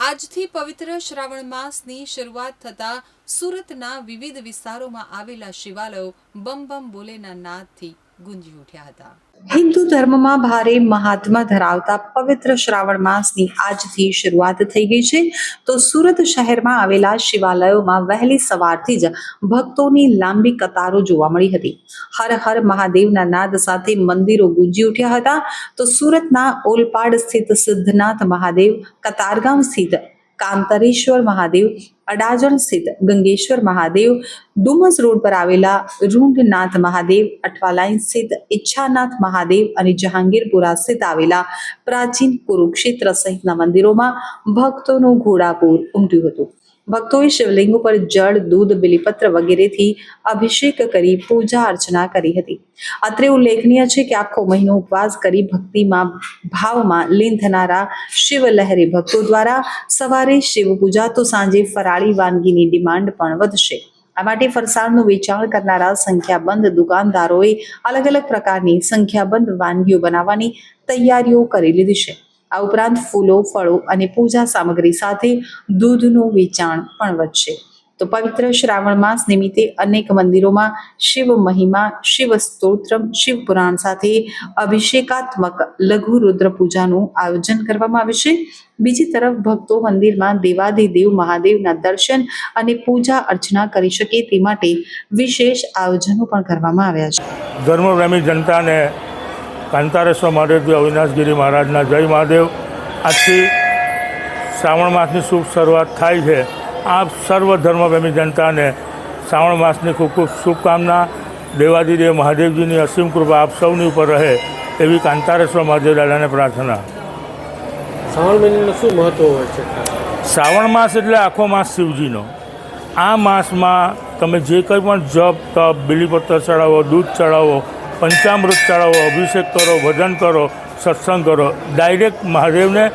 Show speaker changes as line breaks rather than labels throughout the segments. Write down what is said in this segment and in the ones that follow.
આજથી પવિત્ર શ્રાવણ માસની શરૂઆત થતા સુરતના વિવિધ વિસ્તારોમાં આવેલા શિવાલયો બમ બમ બોલેના નાદથી ગુંજી ઉઠ્યા હતા. હિન્દુ ધર્મમાં ભારે મહાત્મા ધરાવતા પવિત્ર શ્રાવણ માસની આજથી શરૂઆત થઈ ગઈ છે. તો સુરત શહેરમાં આવેલા શિવાલયોમાં વહેલી સવારથી જ ભક્તોની લાંબી કતારો જોવા મળી હતી. હર હર મહાદેવના નાદ સાથે મંદિરો ગુંજી ઉઠ્યા હતા. તો સુરતના ઓલપાડ સ્થિત સિદ્ધનાથ મહાદેવ, કતારગામ સ્થિત કાંતરેશ્વર મહાદેવ અડાજણ સ્થિત ગંગેશ્વર મહાદેવ ડુમસ રોડ પર આવેલા રૂંઢનાથ મહાદેવ અઠવાલાઈન સ્થિત ઈચ્છાનાથ મહાદેવ અને જહાંગીરપુરા સ્થિત આવેલા પ્રાચીન કુરુક્ષેત્ર સહિતના મંદિરોમાં ભક્તોનું ઘોડાપૂર ઉમટ્યું હતું. ભક્તોએ શિવલિંગ ઉપર જળ, દૂધ, બિલીપત્ર વગેરેથી અભિષેક કરી પૂજા અર્ચના કરી હતી. અત્રે ઉલ્લેખનીય છે કે આખો મહિનો ઉપવાસ કરી ભક્તિમાં, ભાવમાં લીન થનારા શિવલહેરી ભક્તો દ્વારા સવારે શિવ પૂજા તો સાંજે ફરાળી વાનગીની ડિમાન્ડ પણ વધશે. આ માટે ફરસાણનું વેચાણ કરનારા સંખ્યાબંધ દુકાનદારોએ અલગ અલગ પ્રકારની સંખ્યાબંધ વાનગીઓ બનાવવાની તૈયારીઓ કરી લીધી છે. આ ઉપરાંત ફૂલો, ફળો અને પૂજા સામગ્રી સાથે દૂધનું વેચાણ પણ વધશે. તો પવિત્ર શ્રાવણ માસ નિમિત્તે અનેક મંદિરોમાં શિવ મહિમા, શિવ સ્તોત્રમ, શિવ પુરાણ સાથે અભિષેકાત્મક લઘુ રુદ્ર પૂજાનું આયોજન કરવામાં આવે છે. બીજી તરફ ભક્તો મંદિરમાં દેવાદિદેવ મહાદેવના દર્શન અને પૂજા અર્ચના કરી શકે તે માટે વિશેષ આયોજનો પણ કરવામાં આવ્યા છે.
ધર્મપ્રેમી જનતાને કાંતારેશ્વર મહાદેવજી અવિનાશગીરી મહારાજના જય મહાદેવ. આજથી શ્રાવણ માસની શુભ શરૂઆત થાય છે. આ સર્વ ધર્મપ્રેમી જનતાને શ્રાવણ માસની ખૂબ ખૂબ શુભકામના. દેવાદિદેવ મહાદેવજીની અસીમ કૃપા આપ સૌની ઉપર રહે એવી કાંતારેશ્વર મહાદેવ દાદાને પ્રાર્થના.
શ્રાવણ મહિનાનું શું મહત્વ હોય છે?
શ્રાવણ માસ એટલે આખો માસ શિવજીનો. આ માસમાં તમે જે કંઈ પણ જપ તપ બિલીપત્ર ચડાવો દૂધ ચડાવો પંચામૃત ચડાવો અભિષેક કરો ભજન કરો સત્સંગ કરો ડાયરેક્ટ મહાદેવને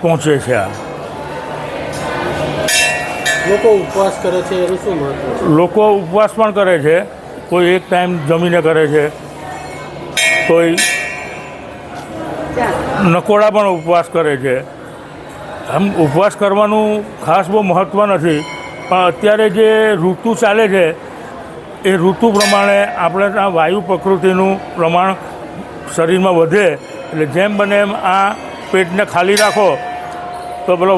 પહોંચે છે આ.
લોકો ઉપવાસ કરે છે, એનું શું મહત્વ
લોકો ઉપવાસ પણ કરે છે. કોઈ એક ટાઈમ જમીને કરે છે. કોઈ નકોડા પણ ઉપવાસ કરે છે. આમ ઉપવાસ કરવાનું ખાસ બહુ મહત્ત્વ નથી. પણ અત્યારે જે ઋતુ ચાલે છે, એ ઋતુ પ્રમાણે આપણે આ વાયુ પ્રકૃતિનું પ્રમાણ શરીરમાં વધે. એટલે જેમ બને એમ આ પેટને ખાલી રાખો, તો પેલો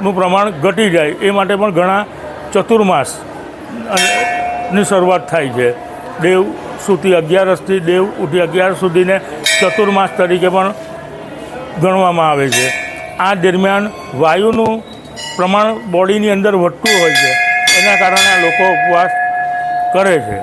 વાયુનું પ્રમાણ ઘટી જાય, એ માટે પણ ઘણા ચતુર્માસની શરૂઆત થાય છે. દેવ સુતી અગિયારસથી દેવ ઉઠી અગિયાર સુધીને ચતુર્માસ તરીકે પણ ગણવામાં આવે છે. આ દરમિયાન વાયુનું પ્રમાણ બોડીની અંદર વધતું હોય છે. એના કારણે લોકો ઉપવાસ કરે છે.